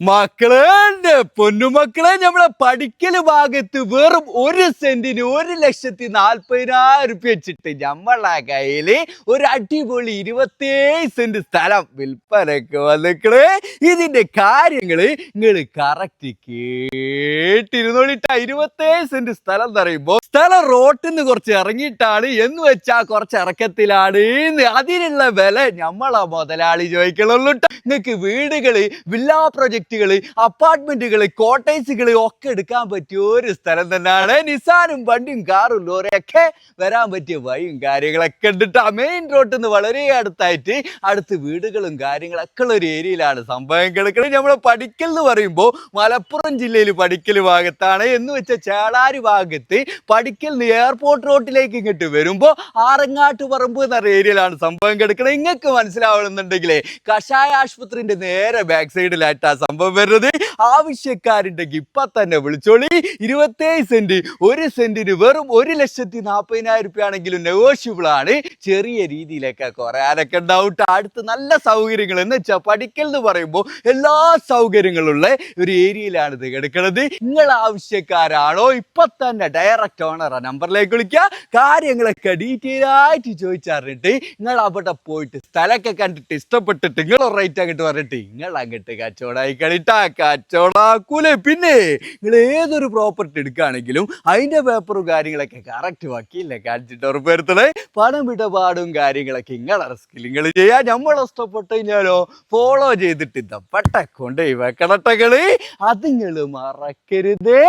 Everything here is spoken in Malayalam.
മക്കളെ പൊന്നു പൊന്നുമക്കളെ നമ്മളെ പഠിക്കൽ ഭാഗത്ത് വെറും ഒരു സെന്റിന് ഒരു ലക്ഷത്തി നാൽപ്പതിനായിരം റുപ്യ വെച്ചിട്ട് നമ്മളെ കയ്യിൽ ഒരു അടിപൊളി ഇരുപത്തേഴ് സെന്റ് സ്ഥലം വിൽപ്പനക്ക് വന്നിക്കൾ. ഇതിന്റെ കാര്യങ്ങൾ നിങ്ങൾ കറക്റ്റ് കേട്ടിരുന്നോളിട്ട. ഇരുപത്തേഴ് സെന്റ് സ്ഥലം എന്ന് പറയുമ്പോ സ്ഥലം റോട്ടിൽ നിന്ന് കുറച്ച് ഇറങ്ങിയിട്ടാണ്. എന്ന് വെച്ചാ കുറച്ച് ഇറക്കത്തിലാണ് അതിനുള്ള വില നമ്മളെ മുതലാളി ചോദിക്കണുള്ളൂ നിങ്ങൾക്ക് വീടുകൾ വില്ലാ പ്രൊജക്ടുകൾ അപ്പാർട്ട്മെന്റുകൾ കോട്ടേഴ്സുകൾ ഒക്കെ എടുക്കാൻ പറ്റിയ ഒരു സ്ഥലം തന്നെയാണ് നിസാനും വണ്ടിയും കാറും ലോറിയൊക്കെ വരാൻ പറ്റിയ വഴിയും കാര്യങ്ങളൊക്കെ ഉണ്ടിട്ട്. ആ മെയിൻ റോഡിൽ നിന്ന് വളരെ അടുത്തായിട്ട് അടുത്ത് വീടുകളും കാര്യങ്ങളൊക്കെ ഉള്ള ഒരു ഏരിയയിലാണ് സംഭവം കിടക്കുന്നത് നമ്മൾ പഠിക്കൽ എന്ന് പറയുമ്പോൾ മലപ്പുറം ജില്ലയിൽ പഠിക്കൽ ഭാഗത്താണ്. എന്ന് വെച്ചാൽ ചേളാരി ഭാഗത്ത് പഠിക്കൽ നിന്ന് എയർപോർട്ട് റോഡിലേക്ക് ഇങ്ങോട്ട് വരുമ്പോൾ ആറങ്ങാട്ട് പറമ്പ് എന്ന ഏരിയയിലാണ് സംഭവം കിടക്കുന്നത് നിങ്ങൾക്ക് മനസ്സിലാവണമെന്നുണ്ടെങ്കിലേ കഷായ ആശുപത്രിന്റെ നേരെ ബാക്ക് സൈഡിലായിട്ടാ സംഭവം വരുന്നത്? ആവശ്യക്കാരുണ്ടെങ്കിൽ ഇപ്പൊ തന്നെ വിളിച്ചോളി. ഇരുപത്തേഴ് സെന്റ് ഒരു സെന്റിന് വെറും ഒരു ലക്ഷത്തി നാൽപ്പതിനായിരം രൂപയാണെങ്കിലും നെഗോഷ്യബിൾ ആണ്. ചെറിയ രീതിയിലൊക്കെ കുറയാനൊക്കെ ഉണ്ടാവും. അടുത്ത് നല്ല സൗകര്യങ്ങൾ എന്ന് വെച്ചാൽ പഠിക്കൽ എന്ന് പറയുമ്പോൾ എല്ലാ സൗകര്യങ്ങളുള്ള ഒരു ഏരിയയിലാണ് ഇത് കിടക്കുന്നത് നിങ്ങൾ ആവശ്യക്കാരാണോ? ഇപ്പൊ തന്നെ ഡയറക്റ്റ് ഓണർ ആ നമ്പറിലേക്ക് വിളിക്കുക കാര്യങ്ങളൊക്കെ ഡീറ്റെയിൽ ആയിട്ട് ചോദിച്ചറിഞ്ഞിട്ട് നിങ്ങൾ അവിടെ പോയിട്ട് സ്ഥലമൊക്കെ കണ്ടിട്ട് ഇഷ്ടപ്പെട്ടിട്ട് നിങ്ങൾ റേറ്റ് അങ്ങോട്ട് പറഞ്ഞിട്ട് നിങ്ങൾ അങ്ങോട്ട് കച്ചവടമായി കളിട്ടാ കുലെ പിന്നെ നിങ്ങൾ ഏതൊരു പ്രോപ്പർട്ടി എടുക്കുകയാണെങ്കിലും അതിന്റെ പേപ്പറും കാര്യങ്ങളൊക്കെ കറക്റ്റ് വക്കീലിനെ കാണിച്ചിട്ട് ഉറപ്പുവരുത്തണേ. പണം വിടപാടും കാര്യങ്ങളൊക്കെ നിങ്ങളെ റിസ്കിൽ നിങ്ങൾ ചെയ്യാൻ നമ്മൾ ഇഷ്ടപ്പെട്ട് കഴിഞ്ഞാലോ ഫോളോ ചെയ്തിട്ട് ഇതപ്പെട്ട കൊണ്ട് വെക്കണട്ടകൾ അത് മറക്കരുതേ.